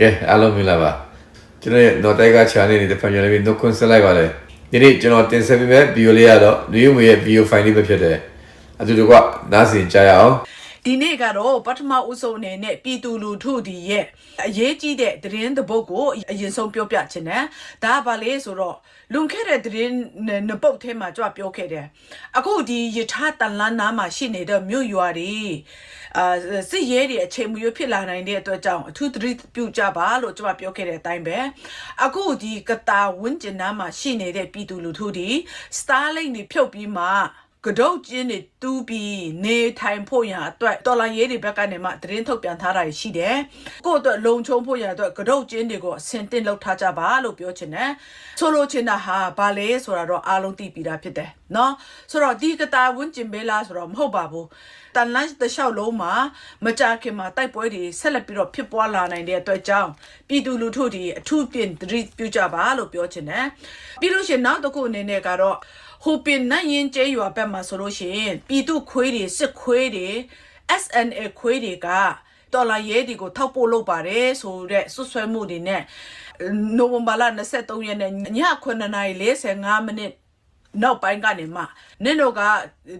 ကဲအားလုံးမင်္ဂလာပါကျွန်တော်ရဲ့ Notega channel နေတဲ့ family လေးနှုတ်ခွန်းဆက်လိုက်ပါလေဒီနေ့ကျွန်တော်တင်ဆက်ပေးမယ့် video လေးကတော့လူရုံရဲ့ video file လေးပဲဖြစ်တယ်အတူတူကနားဆင်ကြရအောင် ဒီနေ့ကတော့ပထမဦးဆုံးအနေနဲ့ပြည်သူလူထုဒီရဲ့အရေးကြီးတဲ့သတင်းတစ်ပုဒ်ကိုအရင်ဆုံးပြောပြချင်တယ်။ဒါကဘာလဲဆိုတော့လွန်ခဲ့တဲ့သတင်းနှစ်ပုဒ်ထဲမှာကြွပြောခဲ့တယ်။အခုဒီယထာတန်လန်းနားမှာရှိနေတဲ့မြို့ရွာတွေအာစစ်ရဲတွေအချိန်မရွေးဖြစ်လာနိုင်တဲ့အတွက်ကြောင့်အထူးသတိပြုကြပါလို့ကျွန်မပြောခဲ့တဲ့အတိုင်းပဲအခုဒီကတာဝင်းကျင်နားမှာရှိနေတဲ့ပြည်သူလူထုဒီ Starlink တွေဖြုတ်ပြီးမှ ကဒုတ်ကျင်းတွေတူးပြီးနေထိုင်ဖို့ရန်အတွက်တော်လိုင်းရေးတွေဘက်ကနေမှသတင်းထုတ်ပြန်ထားတာရှိတယ်။ကိုယ့်အတွက်လုံခြုံဖို့ရန်အတွက်ကဒုတ်ကျင်းတွေကိုအစင်တင်လောက်ထားကြပါလို့ပြောချင်တယ်။ဆိုလိုချင်တာဟာဘာလဲဆိုတာတော့အားလုံးသိပြီးသားဖြစ်တယ်။နော်။ဆိုတော့ဒီကတာဝင်းကျင်ပေးလားဆိုတော့မဟုတ်ပါဘူး။တန်လန်းတစ်လျှောက်လုံးမှာမကြခင်မှာတိုက်ပွဲတွေဆက်လက်ပြီးတော့ဖြစ်ပွားလာနိုင်တဲ့အတွက်ကြောင့်ပြည်သူလူထုတွေအထူးပြင်သတိပြုကြပါလို့ပြောချင်တယ်။ပြီးလို့ရှိရင်နောက်တစ်ခုအနေနဲ့ကတော့ ဟိုပင်နိုင်ရင်ကျဲရွာဘက်မှာဆိုလို့ရှိရင်ပြည်သူခွေးတွေစစ်ခွေးတွေ SNA ခွေးတွေကတော်လာရဲဒီကိုထောက်ပို့လုပ်ပါတယ်ဆိုတဲ့ဆွဆွဲမှုတွေနဲ့နိုဝင်ဘာလ23ရက်နေ့ည9:45မိနစ်နောက်ပိုင်းကနေမှနင်တို့က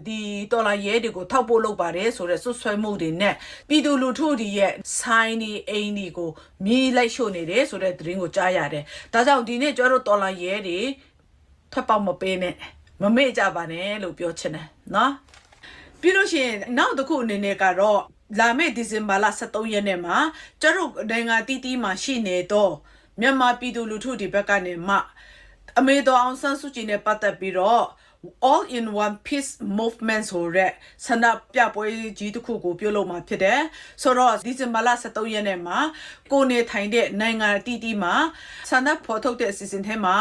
ဒီတော်လာရဲတွေကိုထောက်ပို့လုပ်ပါတယ်ဆိုတဲ့ဆွဆွဲမှုတွေနဲ့ပြည်သူလူထုတွေရဲ့ဆိုင်ဒီအိမ်ဒီကိုမြည်လိုက်ရှို့နေတယ်ဆိုတဲ့သတင်းကိုကြားရတယ်။ဒါကြောင့်ဒီနေ့ကျတော့တော်လာရဲတွေထွက်ပေါက်မပေးနဲ့ မမေ့ကြပါနဲ့လို့ပြောချင်တယ်နော်ပြီးလို့ရှိရင်နောက်တစ်ခုအနေနဲ့ကတော့လာမယ့်ဒီဇင်ဘာလ23ရက်နေ့မှာကျတို့နိုင်ငံတီးတီးမှာရှိနေတော့မြန်မာပြည်သူလူထုဒီဘက်ကနေမှအမေတော်အောင်ဆန်းစုကြည်နဲ့ပတ်သက်ပြီးတော့ all in one peace movement ဆိုရက်ဆန္ဒပြပွဲကြီးတစ်ခုကိုပြုလုပ်မှာဖြစ်တယ်ဆိုတော့ဒီဇင်ဘာလ23ရက်နေ့မှာကိုနေထိုင်တဲ့နိုင်ငံအတီးတီးမှာဆန္ဒဖော်ထုတ်တဲ့အစီအစဉ်ထဲမှာ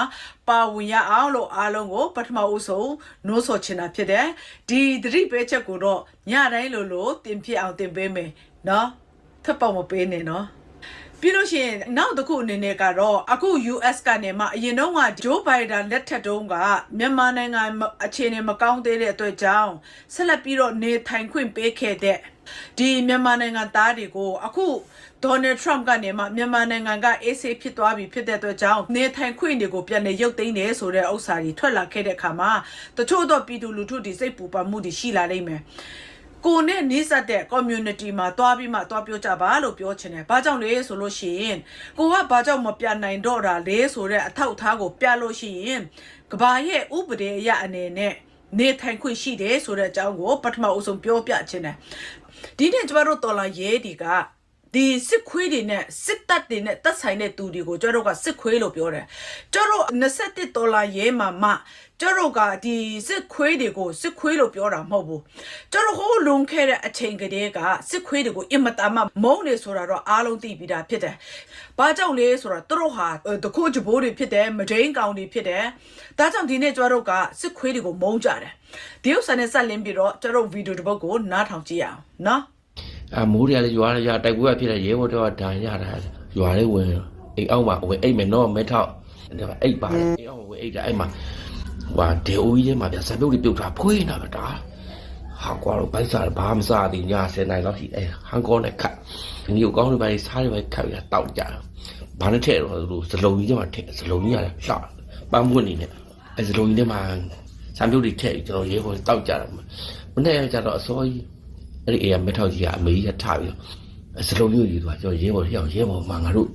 ပါဝင်ရအောင်လို့အားလုံးကိုပထမဦးဆုံးနှိုးဆော်ချင်တာဖြစ်တယ်ဒီသတိပေးချက်ကိုတော့ညတိုင်းလိုလိုတင်ပြအောင်တင်ပေးမယ်နော်ထပ်ပေါက်မပေးနဲ့နော် ပြီးလို့ရှိရင်နောက်တစ်ခုအနေနဲ့ကတော့အခု US ကနေမှအရင်တော့က Joe Biden လက်ထက်တုန်းကမြန်မာနိုင်ငံအခြေအနေမကောင်းသေးတဲ့အတွက်ကြောင့်ဆက်လက်ပြီးတော့နေထိုင်ခွင့်ပေးခဲ့တဲ့ဒီမြန်မာနိုင်ငံသားတွေကိုအခု Donald Trump ကနေမှမြန်မာနိုင်ငံက AC ဖြစ်သွားပြီဖြစ်တဲ့အတွက်ကြောင့်နေထိုင်ခွင့်တွေကိုပြန်လည်ရုပ်သိမ်းတယ်ဆိုတဲ့ဥစ္စာတွေထွက်လာခဲ့တဲ့အခါမှာတချို့တော့ပြည်သူလူထုတွေစိတ်ပူပန်မှုတွေရှိလာနိုင်မယ် ကိုနဲ့နေဆက်တဲ့ community မှာတွားပြီးမှတွားပြောကြပါလို့ပြောချင်တယ်။ဘာကြောင့်လဲဆိုလို့ရှိရင်ကိုကဘာကြောင့်မပြနိုင်တော့တာလဲဆိုတဲ့အထောက်အထားကိုပြလို့ရှိရင်ကဘာရဲ့ဥပဒေအရအနေနဲ့နေထိုင်ခွင့်ရှိတယ်ဆိုတဲ့အကြောင်းကိုပထမအဆုံးပြောပြချင်တယ်။ဒီနေ့ကျမတို့တော်လာရဲဒီကဒီစစ်ခွေးတွေနဲ့စစ်တပ်တွေနဲ့တက်ဆိုင်တဲ့သူတွေကိုကျတို့ကစစ်ခွေးလို့ပြောတယ်။ကျတို့21ဒေါ်လာရဲမှာမှ ကျတို့ကဒီစစ်ခွေးတွေကိုစစ်ခွေးလို့ပြောတာမဟုတ်ဘူး။ကျတို့ဟိုးလွန်ခဲ့တဲ့အချိန်ကတည်းကစစ်ခွေးတွေကိုအင်မတန်မှမုန်းနေဆိုတာတော့အားလုံးသိပြီးသားဖြစ်တယ်။ဘာကြောင့်လဲဆိုတော့သူတို့ဟာတခုကြဘိုးတွေဖြစ်တယ်မဒိန်ကောင်တွေဖြစ်တယ်။ဒါကြောင့်ဒီနေ့ကျတို့ကစစ်ခွေးတွေကိုမုန်းကြတယ်။ဒီဥစ္စာနဲ့ဆက်လင်းပြီးတော့ကျတို့ဗီဒီယိုတစ်ပုဒ်ကိုနားထောင်ကြည့်ရအောင်နော်။အမိုးတွေကလည်းရွာရတိုက်ပွဲကဖြစ်တဲ့ရဲဘော်တော့ဒဏ်ရတာရွာလေးဝင်အိမ်အောက်မှာဝင်အိမ်မယ်နော်မဲထောက်ဒါအိမ်ပါတယ်အိမ်အောက်ဝင်အိမ်တာအဲ့မှာ ဟွာဒေအိုကြီးထဲမှာဗျာဇပြုတ်တွေပြုတ်ထားဖွေးနေတာပဲဒါဟာကွာတော့ဘိုက်စားဘာမှမစားသေးည10နိုင်တော့ရှိအဲဟန်ကောနဲ့ခတ်ဒီမျိုးကောင်းတွေပဲစားတွေပဲခတ်ရတောက်ကြဘာနဲ့ထဲတော့သူစလုံးကြီးထဲမှာထဲစလုံးကြီးရတယ်လှပန်းပွင့်နေနဲ့အဲစလုံးကြီးထဲမှာဇပြုတ်တွေထဲကျွန်တော်ရဲဘော်တောက်ကြတယ်မနေ့ကကျတော့အစောကြီးအဲ့ဒီအေးကမထောက်ကြီးကအမေကြီးကထပြီးတော့စလုံးကြီးယူသွားကျွန်တော်ရဲဘော်ထရောက်ရဲဘော်မှာငါတို့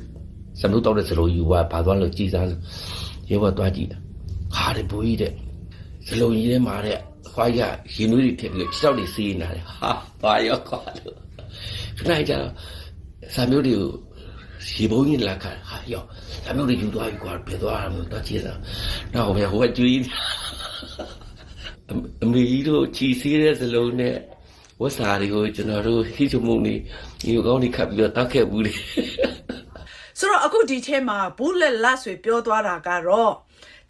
စမှုတော့တဲ့စလုံးယူသွားဘာသွားလို့ကြည်စားရဲဘော်သွားကြည့်တာ ဟာတဲ့ဘိုးကြီးတဲ့စလုံးကြီးထဲမှာတဲ့ခွားရရင်နွေးတွေထည့်ပြီးတော့ခြေထောက်တွေစီးနေတာလေဟာဘာရောကွာလို့ခဏကြာစာမျိုးတွေကိုရေဘုံကြီးလာခါဟာရောစာမျိုးတွေယူသွားပြီကွာဘယ်သွားမှာတော့ကြည့်စားတော့ဘယ်ဟိုကကျွေးအမေကြီးတို့ချီစီးတဲ့စလုံးနဲ့ဝတ်စာတွေကိုကျွန်တော်တို့ဟိချမှုနေဒီကောင်းနေခတ်ပြီးတော့တောက်ခဲ့ဘူးလေဆိုတော့အခုဒီထဲမှာဘူးလက်လတ်ဆွေပြောသွားတာကတော့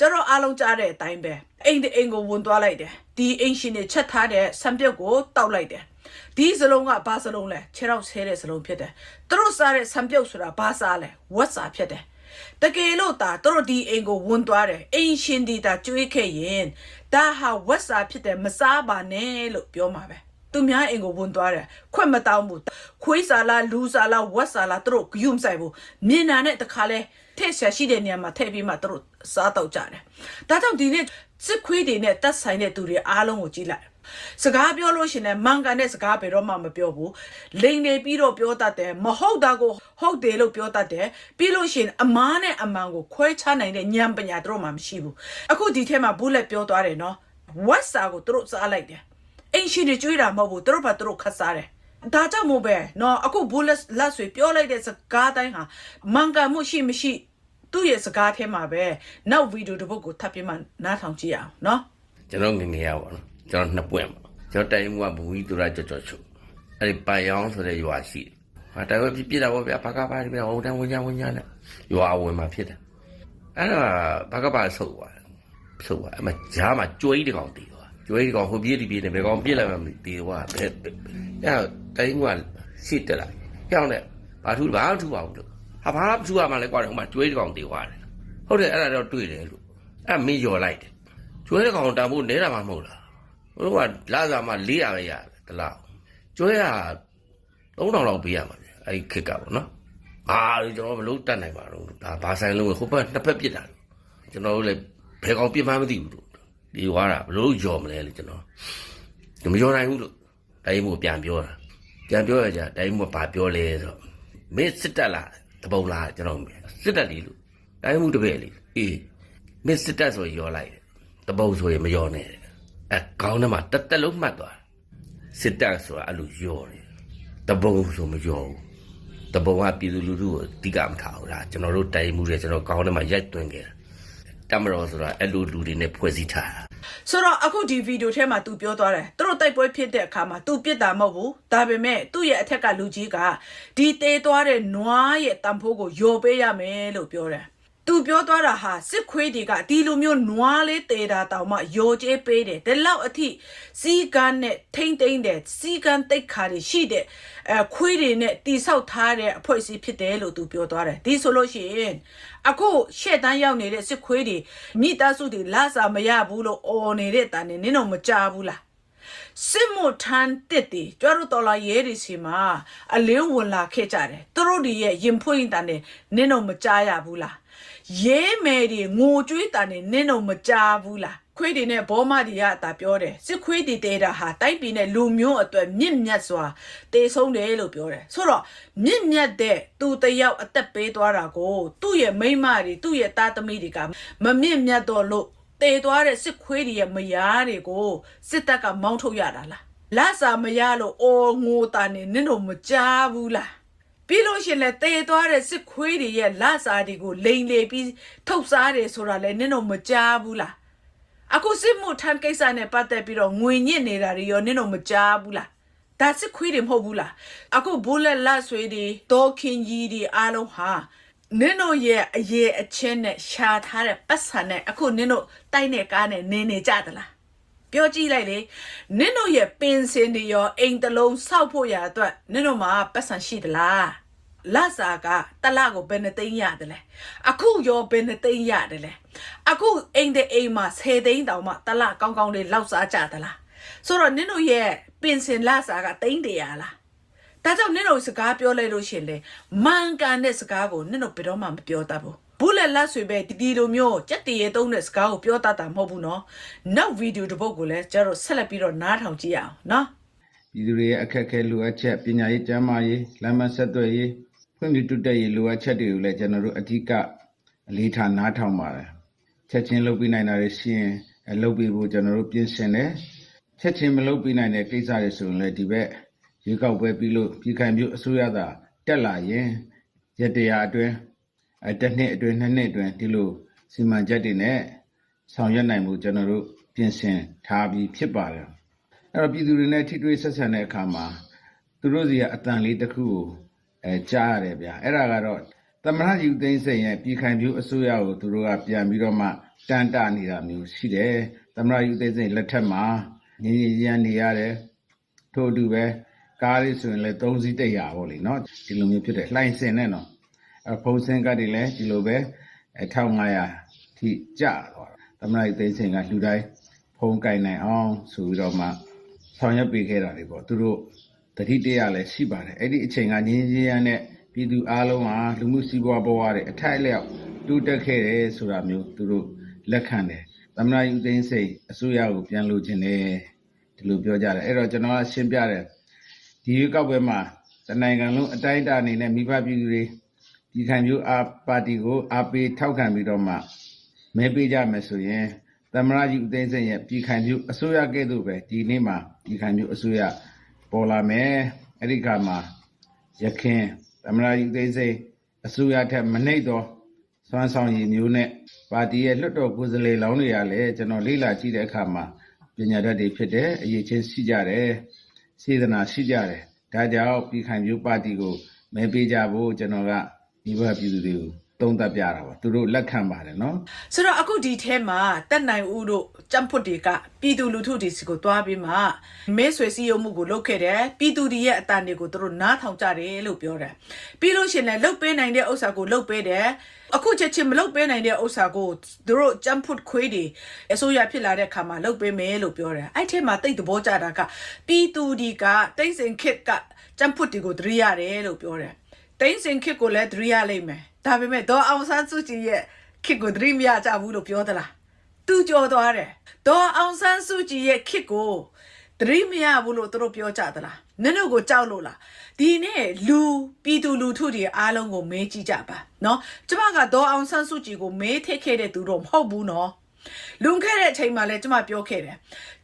ကျတော့အားလုံးကြားတဲ့အတိုင်းပဲအိမ်တအိမ်ကိုဝင်သွားလိုက်တယ်ဒီအိမ်ရှင်တွေချက်ထားတဲ့ဆံပြုတ်ကိုတောက်လိုက်တယ်ဒီစလုံးကဘာစလုံးလဲခြေတော့ဆဲတဲ့စလုံးဖြစ်တယ်သူတို့စားတဲ့ဆံပြုတ်ဆိုတာဘာစားလဲဝတ်စာဖြစ်တယ်တကယ်လို့ဒါသူတို့ဒီအိမ်ကိုဝင်သွားတယ်အိမ်ရှင်ဒီဒါကြွေးခဲ့ရင်ဒါဟာဝတ်စာဖြစ်တယ်မစားပါနဲ့လို့ပြောမှာပဲသူများအိမ်ကိုဝင်သွားတယ်ခွက်မတောင်းဘူးခွေးစာလားလူစာလားဝက်စာလားသူတို့ဂယုမဆိုင်ဘူးမြင်တာနဲ့တခါလဲ ထည့်ဆက်ရှိတဲ့နေရာမှာထည့်ပြီးမှသူတို့စားတော့ကြတယ်ဒါကြောင့်ဒီနေ့စစ်ခွေးတွေနဲ့တက်ဆိုင်တဲ့သူတွေအားလုံးကိုကြည့်လိုက်စကားပြောလို့ရှရင်လည်းမန်ကန်တဲ့စကားဘယ်တော့မှမပြောဘူးလိန်နေပြီးတော့ပြောတတ်တယ်မဟုတ်တာကိုဟုတ်တယ်လို့ပြောတတ်တယ်ပြီးလို့ရှရင်အမားနဲ့အမှန်ကိုခွဲခြားနိုင်တဲ့ဉာဏ်ပညာတို့မှမရှိဘူးအခုဒီထဲမှာဘူးလက်ပြောသွားတယ်နော်ဝက်စာကိုသူတို့စားလိုက်တယ်အိမ်ရှင်တွေကြွေးတာမဟုတ်ဘူးသူတို့ဘာသူတို့ခတ်စားတယ် ဒါကြောင့်မို့ပဲနော်အခုဘူးလက်လက်ဆွေပြောလိုက်တဲ့စကားတိုင်းဟာမှန်ကန်မှုရှိမရှိသူ့ရဲ့စကားထဲမှာပဲနောက်ဗီဒီယိုတစ်ပုဒ်ကိုထပ်ပြီးမှနားထောင်ကြည့်အောင်နော်ကျွန်တော်ငယ်ငယ်ရပါတော့ကျွန်တော်နှစ်ပွင့်ပါကျွန်တော်တိုင်မှုကဘူကြီးသူရကြော်ကြော်ချုပ်အဲ့ဒီပိုင်ရောင်းဆိုတဲ့ရွာရှိတယ်ဟာတိုင်ဝဲပြပြတာပေါ့ဗျာဘာကပါဒီဗျာဟိုတန်းဝင်ညာဝင်ညာနဲ့ရွာဝင်မှာဖြစ်တယ်အဲ့ဒါဘာကပါဆုပ်သွားဆုပ်သွားအဲ့မှာဂျားမှာကြွေးတကောင်တည်သွား ကြွေးတကောင်ဟိုပြေးဒီပြေးနေဘယ်ကောင်ပြစ်လိုက်မှမသိဘူးကွာဘယ်အဲ့တိုင်မှုကရှိတက်လာကြောင်းနဲ့ဘာထူးဘာထူးပါဘူးလို့ဟာဘာထူးရမှလဲကွာဟိုမှာကြွေးတကောင်တည်သွားတယ်ဟုတ်တယ်အဲ့ဒါတော့တွေ့တယ်လို့အဲ့မင်းယော်လိုက်တယ်ကျွဲတဲ့ကောင်တန်ဖို့နေတာမှမဟုတ်လားဘိုးကလာစားမှ400ပဲရတယ်တလားကျွဲက3000လောက်ပေးရမှာဗျအဲ့ဒီခက်ကပေါ့နော်အာကျွန်တော်ဘလို့တတ်နိုင်ပါတော့ဒါဘာဆိုင်လုံးဟိုဘက်နှစ်ဖက်ပြစ်တာကျွန်တော်တို့လည်းဘယ်ကောင်ပြစ်မှန်းမသိဘူးလို့ ဒီဝါတာဘလို့ကြော်မလဲလေကျွန်တော်ဒီမကြော်နိုင်ဘူးလို့တိုင်းမို့ပြန်ပြောတာပြန်ပြောရကြတိုင်းမို့ဘာပြောလဲဆိုတော့မင်းစစ်တက်လားတပုံလားကျွန်တော်စစ်တက်လေလို့တိုင်းမို့တပည့်လေအေးမင်းစစ်တက်ဆိုရောလိုက်တယ်တပုတ်ဆိုရင်မရောနဲ့တဲ့အဲခေါင်းထဲမှာတက်တက်လုံးမှတ်သွားစစ်တပ်ဆိုတာအဲ့လိုရောတယ်တပုတ်ဆိုမရောဘူးတပုတ်ကပြည်သူလူထုကိုတိကမထားဘူးလားကျွန်တော်တို့တိုင်မှုတွေကျွန်တော်ခေါင်းထဲမှာရိုက်သွင်းခဲ့တာ တမတော်ဆိုတာအဲ့လိုလူတွေနဲ့ဖွဲ့စည်းထားတာဆိုတော့အခုဒီဗီဒီယိုထဲမှာ तू ပြောသွားတယ်သူတို့တိုက်ပွဲဖြစ်တဲ့အခါမှာ तू ပြစ်တာမဟုတ်ဘူးဒါပေမဲ့သူ့ရဲ့အထက်ကလူကြီးကဒီတေးသွားတဲ့နွားရဲ့တန်ဖိုးကိုယော်ပေးရမယ်လို့ပြောတယ် သူပြောသွားတာဟာစစ်ခွေးတွေကဒီလိုမျိုးနွားလေးတေတာတောင်မှယော်ကျဲပေးတယ်ဒီလောက်အထိစီကန်းနဲ့ထိမ့်သိမ့်တဲ့စီကန်းတိတ်ခါတွေရှိတဲ့အဲခွေးတွေနဲ့တိဆောက်ထားတဲ့အဖွဲ့အစည်းဖြစ်တယ်လို့သူပြောသွားတယ်ဒီဆိုလို့ရှိရင်အခုရှေ့တန်းရောက်နေတဲ့စစ်ခွေးတွေမိသားစုတွေလာစာမရဘူးလို့အော်နေတဲ့တန်နေနင်းတော့မကြဘူးလား စစ်မှုထမ်းတစ်တီကျွတ်တို့တော်လာရဲဒီစီမှာအလင်းဝင်လာခဲ့ကြတယ်သူတို့တွေရဲ့ရင်ဖွင့်တန်နေနင်းတော့မကြားရဘူးလားရဲမယ်တွေငိုကြွေးတန်နေနင်းတော့မကြားဘူးလားခွေးတွေနဲ့ဘောမတွေကအတာပြောတယ်စစ်ခွေးတွေတဲတာဟာတိုက်ပြည်နဲ့လူမျိုးအတွက်မြင့်မြတ်စွာတေဆုံးတယ်လို့ပြောတယ်ဆိုတော့မြင့်မြတ်တဲ့သူတယောက်အသက်ပေးသွားတာကို သူ့ရဲ့မိန်းမတွေသူ့ရဲ့သားသမီးတွေကမမြင့်မြတ်တော့လို့ တေသွားတဲ့စစ်ခွေးတွေရဲ့မယားတွေကိုစစ်တပ်ကမောင်းထုတ်ရတာလားလက်စာမရလို့အော်ငိုတာနေနင့်တို့မကြားဘူးလားပြီးလို့ရှရင်လေတေသွားတဲ့စစ်ခွေးတွေရဲ့လက်စာတွေကိုလိန်လေပြီးထုတ်စားတယ်ဆိုတာလေနင့်တို့မကြားဘူးလားအခုစစ်မှုထမ်းကိစ္စနဲ့ပတ်သက်ပြီးတော့ငွေညစ်နေတာတွေရောနင့်တို့မကြားဘူးလားဒါစစ်ခွေးတွေမဟုတ်ဘူးလားအခုဘူလက်လက်ဆွေးတွေဒေါ်ခင်ကြီးတွေအားလုံးဟာ နင်တို့ရဲ့အရေးအချင်းနဲ့ရှာထားတဲ့ပတ်စံနဲ့အခုနင်တို့တိုက်တဲ့ကားနဲ့နေနေကြသလားပြောကြည့်လိုက်လေနင်တို့ရဲ့ပင်စင်တွေရောအိမ်တစ်လုံးစောက်ဖို့ရအတွက်နင်တို့မှာပတ်စံရှိသလားလစာကတလကိုဘယ်နှသိန်းရတယ်လဲအခုရောဘယ်နှသိန်းရတယ်လဲအခုအိမ်တဲ့အိမ်မှာ10သိန်းတောင်မှတလကောင်းကောင်းလေးလောက်စားကြသလားဆိုတော့နင်တို့ရဲ့ပင်စင်လစာကသိန်းတရာလား ဒါကြောင့်နင်တို့စကားပြောလိုက်လို့ရှင်လေမန်ကန်တဲ့စကားကိုနင်တို့ဘယ်တော့မှမပြောတတ်ဘူးဘူးလက်လက်ဆွေပဲဒီဒီလိုမျိုးကြက်တရေသုံးတဲ့စကားကိုပြောတတ်တာမဟုတ်ဘူးနော်နောက်ဗီဒီယိုတစ်ပုဒ်ကိုလည်းကျတော့ဆက်လက်ပြီးတော့နားထောင်ကြည့်ရအောင်နော်ပြည်သူတွေရဲ့အခက်အခဲလိုအပ်ချက်ပညာရေးကျန်းမာရေးလမ်းမဆက်သွယ်ရေးဖွံ့ဖြိုးတိုးတက်ရေးလိုအပ်ချက်တွေကိုလည်းကျွန်တော်တို့အဓိကအလေးထားနားထောင်ပါတယ်ချက်ချင်းလုပ်ပြနိုင်တာတွေရှိရင်လုပ်ပြဖို့ကျွန်တော်တို့ပြင်ဆင်တယ်ချက်ချင်းမလုပ်ပြနိုင်တဲ့ကိစ္စတွေဆိုရင်လည်းဒီဘက် ရွေးကောက်ပွဲပြီးလို့ပြည်ခိုင်ပြုအစိုးရသာတက်လာရင်ရတရာအတွင်းအဲတစ်နှစ်အတွင်းနှစ်နှစ်အတွင်းဒီလိုစီမံချက်တွေနဲ့ဆောင်ရွက်နိုင်မှုကျွန်တော်တို့ပြင်ဆင်ထားပြီးဖြစ်ပါတယ်အဲ့တော့ပြည်သူတွေနဲ့ထိတွေ့ဆက်ဆံတဲ့အခါမှာသူတို့စီကအတန်လေးတစ်ခုကိုအဲကြားရတယ်ဗျာအဲ့ဒါကတော့သမဏယူသိန်းစိန်ရဲ့ပြည်ခိုင်ပြုအစိုးရကိုသူတို့ကပြန်ပြီးတော့မှတန်တနေတာမျိုးရှိတယ်သမဏယူသိန်းစိန်လက်ထက်မှာငင်းငင်းရမ်းနေရတယ်ထို့အတူပဲ ကားလေးဆိုရင်လည်း3စီးတက်ရပါဘောလေနော်ဒီလိုမျိုးဖြစ်တယ်လှိုင်းစင်နဲ့နော်အဖုံးစင်ကတ်တွေလည်းဒီလိုပဲအဲ1500ထိကျသွားတာသမဏယူသိန်းစိန်ကလူတိုင်းဖုံးကင်နိုင်အောင်ဆိုပြီးတော့မှဆောင်ရွက်ပေးခဲ့တာတွေပေါ့သူတို့တတိတရားလည်းရှိပါတယ်အဲ့ဒီအချိန်ကငင်းကြီးရန်နဲ့ပြည်သူအားလုံးဟာလူမှုစီးပွားဘဝတွေအထိုက်အလျောက်တိုးတက်ခဲ့တယ်ဆိုတာမျိုးသူတို့လက်ခံတယ်သမဏယူသိန်းစိတ်အစိုးရကိုပြန်လို့ခြင်းတယ်ဒီလိုပြောကြတယ်အဲ့တော့ကျွန်တော်ကရှင်းပြတယ် ဒီရွေးကောက်ပွဲမှာတနိုင်ငံလုံးအတိုင်းအတာအနေနဲ့မိဘပြည်သူတွေဒီခံမျိုးအာပါတီကိုအားပေးထောက်ခံပြီးတော့မှမဲပေးကြမယ်ဆိုရင်သမရကြီးဦးသိန်းစိန်ရဲ့ပြည်ခိုင်မျိုးအစိုးရကဲ့သို့ပဲဒီနေ့မှာပြည်ခိုင်မျိုးအစိုးရပေါ်လာမယ်အဲ့ဒီခါမှာရခင်သမရကြီးဦးသိန်းစိန်အစိုးရထက်မနှိမ့်တော့စွမ်းဆောင်ရည်မျိုးနဲ့ပါတီရဲ့လွှတ်တော်ကိုယ်စားလှယ်လောင်းတွေကလည်းကျွန်တော်လေ့လာကြည့်တဲ့အခါမှာပညာတတ်တွေဖြစ်တယ်အရေးချင်းရှိကြတယ် စေတနာရှိကြတယ်ဒါကြောင့်ပြည်ခိုင်မျိုးပါတီကိုမဲပေးကြဖို့ကျွန်တော်ကဒီဘက်ပြည်သူတွေကို သုံးသပ်ပြတာပါသူတို့လက်ခံပါတယ်နော်ဆိုတော့အခုဒီထဲမှာတက်နိုင်ဦးတို့ကြံ့ဖွတ်တွေကပြည်သူလူထုတွေစီကိုတွားပြီးမှမဲဆွေစည်းရုံးမှုကိုလုပ်ခဲ့တယ်ပြည်သူတွေရဲ့အတန်တွေကိုသူတို့နားထောင်ကြတယ်လို့ပြောတယ်ပြီးလို့ရှရင်လည်းလုတ်ပေးနိုင်တဲ့ဥစ္စာကိုလုတ်ပေးတယ်အခုချက်ချင်းမလုတ်ပေးနိုင်တဲ့ဥစ္စာကိုသူတို့ကြံ့ဖွတ်ခွေးတွေအစိုးရဖြစ်လာတဲ့ခါမှာလုတ်ပေးမယ်လို့ပြောတယ်အဲ့ထဲမှာတိတ်သဘောကျတာကပြည်သူတွေကတိတ်စင်ခစ်ကကြံ့ဖွတ်တွေကိုသတိရတယ်လို့ပြောတယ် တိန်းစင်ခစ်ကိုလည်းသတိရလိမ့်မယ်ဒါပေမဲ့ဒေါ်အောင်ဆန်းစုကြည်ရဲ့ခစ်ကိုသတိမရကြဘူးလို့ပြောသလားသူကြော်သွားတယ်ဒေါ်အောင်ဆန်းစုကြည်ရဲ့ခစ်ကိုသတိမရဘူးလို့သူတို့ပြောကြသလားနင်တို့ကိုကြောက်လို့လားဒီနေ့လူပြည်သူလူထုတွေအားလုံးကိုမေးကြည့်ကြပါနော်ကျမကဒေါ်အောင်ဆန်းစုကြည်ကိုမေးထိတ်ခဲ့တဲ့သူတော့မဟုတ်ဘူးနော်လွန်ခဲ့တဲ့အချိန်မှာလည်းကျမပြောခဲ့တယ်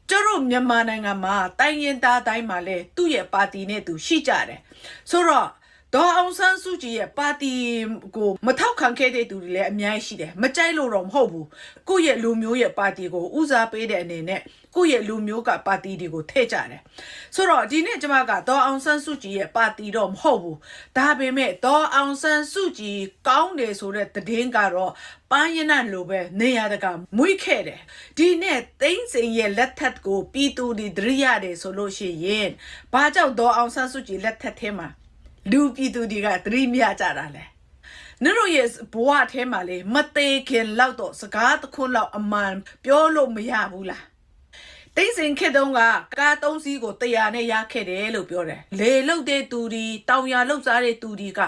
ကျတို့မြန်မာနိုင်ငံမှာတိုင်းရင်သားတိုင်းမှာလည်းသူ့ရဲ့ပါတီနဲ့သူရှိကြတယ်ဆိုတော့ ဒေါ်အောင်ဆန်းစုကြည်ရဲ့ပါတီကိုမထောက်ခံခဲ့တဲ့သူတွေလည်းအများကြီးရှိတယ်မကြိုက်လို့တော့မဟုတ်ဘူးကိုယ့်ရဲ့လူမျိုးရဲ့ပါတီကိုဦးစားပေးတဲ့အနေနဲ့ကိုယ့်ရဲ့လူမျိုးကပါတီတွေကိုထည့်ကြတယ်ဆိုတော့ဒီနေ့ကျွန်မကဒေါ်အောင်ဆန်းစုကြည်ရဲ့ပါတီတော့မဟုတ်ဘူးဒါပေမဲ့ဒေါ်အောင်ဆန်းစုကြည်ကောင်းတယ်ဆိုတဲ့သတင်းကတော့ပန်းရနတ်လိုပဲနေရတကမွေးခဲ့တယ်ဒီနေ့သိန်းစိန်ရဲ့လက်ထက်ကိုပြည်သူတွေသတိရတယ်ဆိုလို့ရှိရင်ဘာကြောင့်ဒေါ်အောင်ဆန်းစုကြည်လက်ထက်ထဲမှာ လူပြည်သူတွေကသတိမရကြတာလဲနင်တို့ရဲ့ဘဝထဲမှာလေမသေးခင်လောက်တော့စကားတစ်ခွန်းလောက်အမှန်ပြောလို့မရဘူးလားတိတ်စင်ခစ်တုံးကကားသုံးစီးကိုတရားနဲ့ရခဲ့တယ်လို့ပြောတယ်လေလုတ်တဲ့သူဒီတောင်ရလုတ်စားတဲ့သူဒီက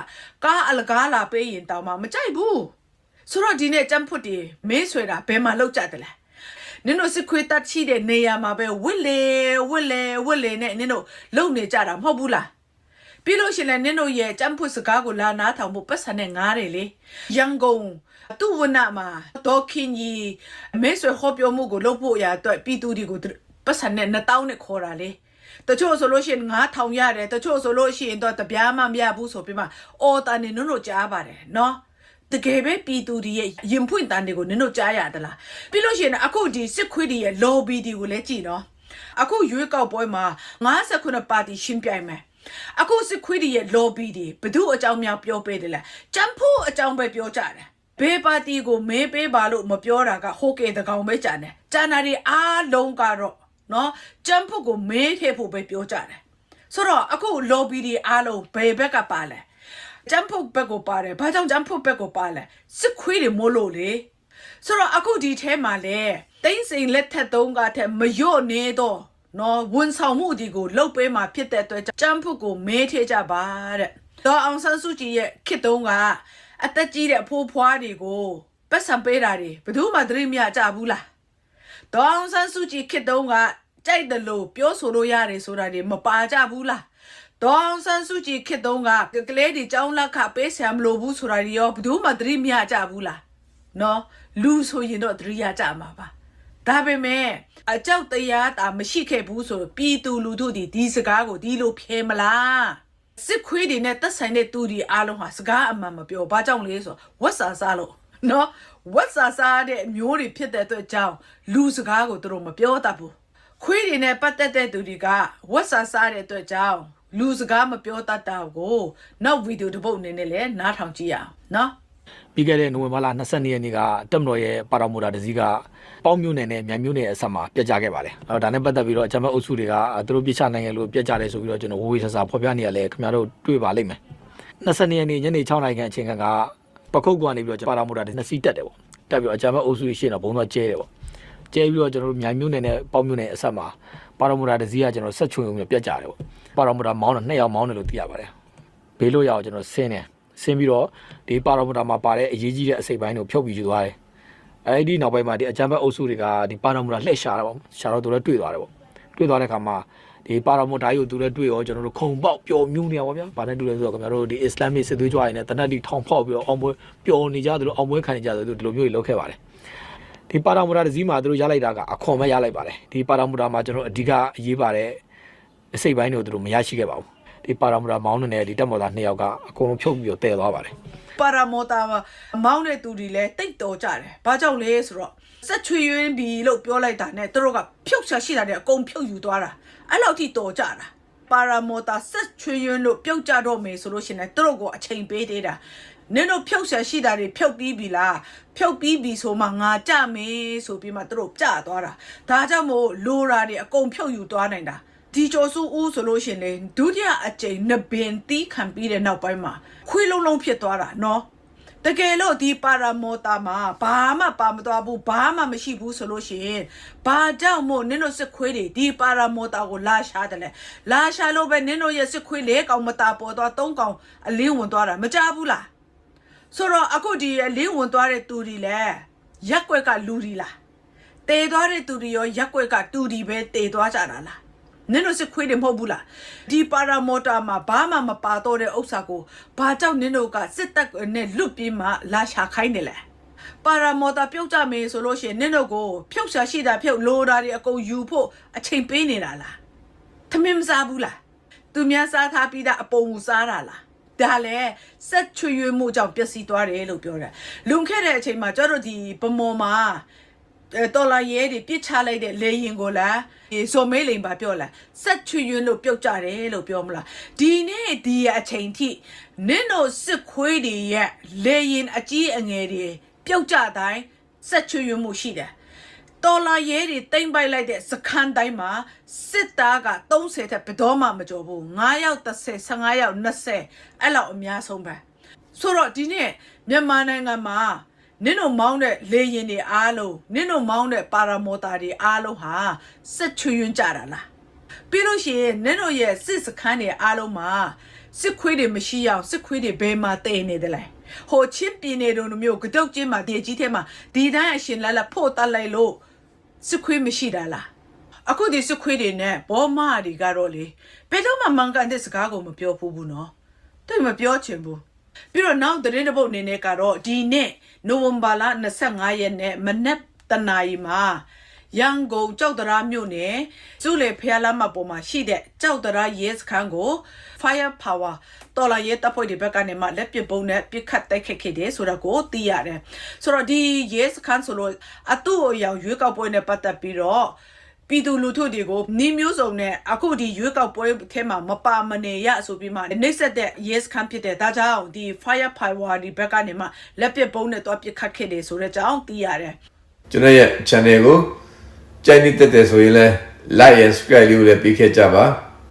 ကားအလကားလာပေးရင်တောင်မှမကြိုက်ဘူးဆိုတော့ဒီနေ့ကြမ်းဖွတ်တွေမင်းဆွဲတာဘယ်မှာလုတ်ကြတယ်လဲနင်တို့စစ်ခွေးတတ်ချိတဲ့နေရာမှာပဲဝစ်လေဝစ်လေဝစ်လေနဲ့နင်တို့လုံနေကြတာမဟုတ်ဘူးလား ပြီးလို့ရှရင်လည်းနင်တို့ရဲ့ကြမ်းဖွတ်စကားကိုလာနားထောင်ဖို့ပတ်စံနဲ့ငားတယ်လေရန်ကုန်သူ့ဝနမှာဒေါ်ခင်ကြီးအမဲဆွေဟောပြောမှုကိုလုပ်ဖို့ရအတွက်ပြည်သူတွေကိုပတ်စံနဲ့2000နဲ့ခေါ်တာလေတချို့ဆိုလို့ရှိရင်9000ရတယ်တချို့ဆိုလို့ရှိရင်တော့တပြားမှမရဘူးဆိုပြီးမှအော်တန်နေနုံတို့ကြားပါတယ်နော်တကယ်ပဲပြည်သူတွေရဲ့ရင်ဖွင့်တန်တွေကိုနင်တို့ကြားရသလားပြီးလို့ရှိရင်အခုဒီစစ်ခွေးတွေရဲ့ lobby တွေကိုလည်းကြည့်နော်အခုရွေးကောက်ပွဲမှာ59ပါတီရှင်းပြိုင်မယ် အခုစစ်ခွေးတွေရဲ့ lobby တွေဘသူအကြောင်းများပြောပေးတယ်လဲကြံဖို့အကြောင်းပဲပြောကြတယ်ဘေးပါတီကိုမဲပေးပါလို့မပြောတာကဟိုကေတကောင်ပဲကြံတယ်ကြံတာတွေအားလုံးကတော့နော်ကြံဖို့ကိုမဲထည့်ဖို့ပဲပြောကြတယ်ဆိုတော့အခု lobby တွေအားလုံးဘယ်ဘက်ကပါလဲကြံဖို့ဘက်ကိုပါတယ်ဘာကြောင့်ကြံဖို့ဘက်ကိုပါလဲစစ်ခွေးတွေမို့လို့လေဆိုတော့အခုဒီထဲမှာလဲတိမ့်စိန်လက်ထက်သုံးကထက်မလျော့နေတော့ နော်ဝန်ဆောင်မှုဒီကိုလှုပ်ပေးมาဖြစ်တဲ့အတွက်ကြံဖို့ကိုမဲထည့်ကြပါတဲ့တော့အောင်ဆန်းစုကြည်ရဲ့ခစ်တုံးကအသက်ကြီးတဲ့အဖိုးဖွားတွေကိုပတ်စံပေးတာတွေဘယ်သူမှသတိမရကြဘူးလားဒေါအောင်ဆန်းစုကြည်ခေတ်တုန်းကကြိုက်တယ်လို့ပြောဆိုလို့ရတယ်ဆိုတာတွေမပါကြဘူးလားဒေါအောင်ဆန်းစုကြည်ခေတ်တုန်းကကလေးတွေကြောင်းလက်ခပေးဆရာမလိုဘူးဆိုတာတွေရောဘယ်သူမှသတိမရကြဘူးလားနော်လူဆိုရင်တော့သတိရကြမှာပါ ဒါပေမဲ့အကြောက်တရားတာမရှိခဲ့ဘူးဆိုတော့ပြည်သူလူထုဒီဒီစကားကိုဒီလိုဖြဲမလားစစ်ခွေးတွေနဲ့တက်ဆိုင်တဲ့သူတွေအားလုံးဟာစကားအမှန်မပြောဘာကြောင့်လဲဆိုတော့ဝက်စာစားလို့နော်ဝက်စာစားတဲ့မျိုးတွေဖြစ်တဲ့အတွက်ကြောင့်လူစကားကိုသူတို့မပြောတတ်ဘူးခွေးတွေနဲ့ပတ်သက်တဲ့သူတွေကဝက်စာစားတဲ့အတွက်ကြောင့်လူစကားမပြောတတ်တာကိုနောက်ဗီဒီယိုတစ်ပုတ်အနေနဲ့လည်းနားထောင်ကြည့်ရအောင်နော် ပြီးခဲ့တဲ့နိုဝင်ဘာလ22ရက်နေ့ကတက်မတော်ရဲ့ပါတော်မိုတာတစည်းကပေါင်းမြို့နယ်နဲ့မြန်မြို့နယ်အဆက်မှာပြက်ကြခဲ့ပါတယ်။အဲတော့ဒါနဲ့ပတ်သက်ပြီးတော့အကြမ်းဖက်အုပ်စုတွေကသူတို့ပြစ်ချနိုင်ရလို့ပြက်ကြတယ်ဆိုပြီးတော့ကျွန်တော်ဝေဝေဆဆာဖော်ပြနေရလဲခင်ဗျားတို့တွေ့ပါလိမ့်မယ်။22ရက်နေ့ညနေ6နာရီခန့်အချိန်ကပခုတ်ကနေပြီးတော့ပါတော်မိုတာတစ်စီးတက်တယ်ပေါ့။တက်ပြီးတော့အကြမ်းဖက်အုပ်စုရှင်းတော့ဘုံတော့ကျဲတယ်ပေါ့။ကျဲပြီးတော့ကျွန်တော်တို့မြိုင်မြို့နယ်နဲ့ပေါက်မြို့နယ်အဆက်မှာပါရမူရာတစ်စီးကကျွန်တော်ဆက်ချွင်ုံနဲ့ပြတ်ကြတယ်ပေါ့ပါရမူရာမောင်းတာနှစ်ယောက်မောင်းတယ်လို့သိရပါတယ်ဘေးလို့ရအောင်ကျွန်တော်ဆင်းတယ် ဆင်းပြီးတော့ဒီပါရမူရာမှာပါတဲ့အရေးကြီးတဲ့အစိပ်ပိုင်းကိုဖြုတ်ပြီးယူသွားတယ်အဲ့ဒီနောက်ပိုင်းမှာဒီအကြမ်းဖက်အုပ်စုတွေကဒီပါရမူရာလှည့်ရှာတာပေါ့ရှာတော့သူလည်းတွေ့သွားတယ်ပေါ့တွေ့သွားတဲ့ခါမှာဒီပါရမူဓာတ်ကိုသူလည်းတွေ့ရောကျွန်တော်တို့ခုံပေါက်ပျော်မြူးနေရပါဗျာ။ဘာနဲ့တူလဲဆိုတော့ခင်ဗျားတို့ဒီအစ္စလာမစ်စစ်သွေးကြွရည်နဲ့တနတ်တီထောင်ဖောက်ပြီးတော့အောင်ပွဲပျော်နေကြတယ်လို့အောင်ပွဲခံနေကြတယ်လို့ဒီလိုမျိုးကြီးလုပ်ခဲ့ပါတယ်။ဒီပါရမူဓာတ်တစ်စီးမှာသူတို့ရလိုက်တာကအခွန်ပဲရလိုက်ပါတယ်။ဒီပါရမူဓာတ်မှာကျွန်တော်အဓိကအရေးပါတဲ့အစိပ်ပိုင်းတွေကိုသူတို့မရရှိခဲ့ပါဘူး။ ဒီပါရမူဓာတ်မောင်းနေတဲ့ဒီတက်မော်သားနှစ်ယောက်ကအကုန်လုံးဖြုတ်ပြီးတော့တည်သွားပါတယ်။ပါရာမောတာမောင်းတဲ့သူတွေလည်းတိတ်တော်ကြတယ်။ဘာကြောင့်လဲဆိုတော့စက်ချွေရင်းပြီလို့ပြောလိုက်တာနဲ့သူတို့ကဖြုတ်ချရှိတာနဲ့အကုန်ဖြုတ်ယူသွားတာ။အဲ့လောက်ထိတော်ကြတာ။ပါရာမောတာစက်ချွေရင်းလို့ပြုတ်ကြတော့မယ်ဆိုလို့ရှိရင်သူတို့ကိုအချိန်ပေးသေးတာ။နင်တို့ဖြုတ်ဆက်ရှိတာတွေဖြုတ်ပြီးပြီလားဖြုတ်ပြီးပြီဆိုမှငါကြမယ်ဆိုပြီးမှသူတို့ကြသွားတာဒါကြောင့်မို့လိုရာတွေအကုန်ဖြုတ်ယူသွားနိုင်တာ ဒီကျော်စုဦးဆိုလို့ရှရင်လေဒုတိယအကြိမ်နှစ်ပင်တီးခံပြီးတဲ့နောက်ပိုင်းမှာခွေးလုံးလုံးဖြစ်သွားတာနော်တကယ်လို့ဒီပါရာမောတာမှာဘာမှပါမသွားဘူးဘာမှမရှိဘူးဆိုလို့ရှိရင်ဘာကြောင့်မို့နင်တို့စစ်ခွေးတွေဒီပါရာမောတာကိုလာရှာတယ်လေလာရှာလို့ပဲနင်တို့ရဲ့စစ်ခွေးလေးကောင်မတာပေါ်သွားသုံးကောင်အလင်းဝင်သွားတာမကြဘူးလားဆိုတော့အခုဒီလင်းဝင်သွားတဲ့သူတွေလည်းရက်ွက်ကလူတွေလားတေသွားတဲ့သူတွေရောရက်ွက်ကတူဒီပဲတေသွားကြတာလား နင်တို့စစ်ခွေးတွေမဟုတ်ဘူးလားဒီပါရာမော်တာမှာဘာမှမပါတော့တဲ့ဥစ္စာကိုဘာကြောင့်နင်တို့ကစစ်တပ်နဲ့လွတ်ပြီးမှလာရှာခိုင်းတယ်လဲပါရာမော်တာပြုတ်ကြမေးဆိုလို့ရှိရင်နင်တို့ကိုဖြုတ်ရှာရှိတာဖြုတ်လိုတာတွေအကုန်ယူဖို့အချိန်ပေးနေတာလားသမင်မစားဘူးလားသူများစားထားပြီးသားအပုံကိုစားတာလားဒါလည်းစက်ချွေရွေးမှုကြောင့်ပျက်စီးသွားတယ်လို့ပြောတာလွန်ခဲ့တဲ့အချိန်မှာကျတော့ဒီဗမော်မှာအဲ တော်လာရဲတွေပြစ်ချလိုက်တဲ့လေရင်ကိုလားဒီဆိုမဲလိန်ပါပြောလားစက်ချွေရွေးလို့ပြုတ်ကြတယ်လို့ပြောမလားဒီနေ့ဒီအချိန်ထိနင့်တို့စစ်ခွေးတွေရဲ့လေရင်အကြီးအငယ်တွေပြုတ်ကြတိုင်းစက်ချွေရွေးမှုရှိတယ်တော်လာရဲတွေတိမ့်ပိုက်လိုက်တဲ့စခန်းတိုင်းမှာစစ်သားက30တက်ဘယ်တော့မှမကြော်ဘူး9ယောက်30 15ယောက်20အဲ့လောက်အများဆုံးပဲဆိုတော့ဒီနေ့မြန်မာနိုင်ငံမှာ နင့်တို့မောင်းတဲ့လေရင်တွေအားလုံးနင့်တို့မောင်းတဲ့ပါရာမောတာတွေအားလုံးဟာစစ်ချွယွန်းကြတာလားပြီးလို့ရှိရင်နင့်တို့ရဲ့စစ်စခန်းတွေအားလုံးမှာစစ်ခွေးတွေမရှိအောင်စစ်ခွေးတွေဘယ်မှာတည်နေတယ်လဲဟိုချစ်ပြင်းနေတို့မျိုးကတုတ်ချင်းမှာဒီကြီးထဲမှာဒီတိုင်းအရှင်လက်လက်ဖို့တက်လိုက်လို့စစ်ခွေးမရှိတာလားအခုဒီစစ်ခွေးတွေနဲ့ဘောမတွေကတော့လေဘယ်တော့မှမှန်ကန်တဲ့စကားကိုမပြောဘူးဘူးနော်တိတ်မပြောချင်ဘူး ပြီးတော့နောက်သတင်းတစ်ပုဒ်အနေနဲ့ကတော့ဒီနေ့နိုဝင်ဘာလ25ရက်နေ့မနက်တနာရီမှာရန်ကုန်ကြောက်တရားမြို့နယ်စုလေဖျားလမ်းမပေါ်မှာရှိတဲ့ကြောက်တရားရဲစခန်းကို fire power တော်လာရဲတပ်ဖွဲ့တွေဘက်ကနေမှလက်ပစ်ပုံးနဲ့ပစ်ခတ်တိုက်ခတ်ခဲ့တယ်ဆိုတော့ကိုသိရတယ်ဆိုတော့ဒီရဲစခန်းဆိုလို့အတူအယောင်ရွေးကောက်ပွဲနဲ့ပတ်သက်ပြီးတော့ ပြည်သူလူထုတွေကိုနှီးမျိုးစုံနဲ့အခုဒီရွေးကောက်ပွဲထဲမှာမပါမနေရဆိုပြီးမှနှိမ့်ဆက်တဲ့ yes ခန်းဖြစ်တဲ့ဒါကြောင့်ဒီ fire power ဒီဘက်ကနေမှလက်ပစ်ပုံးနဲ့တွားပစ်ခတ်ခဲ့တယ်ဆိုတဲ့အကြောင်းသိရတယ်ကျွန်တော်ရဲ့ channel ကိုကြိုက်နေတဲ့တဲ့ဆိုရင်လည်း like and subscribe လေးကိုလည်းပြီးခဲ့ကြပါ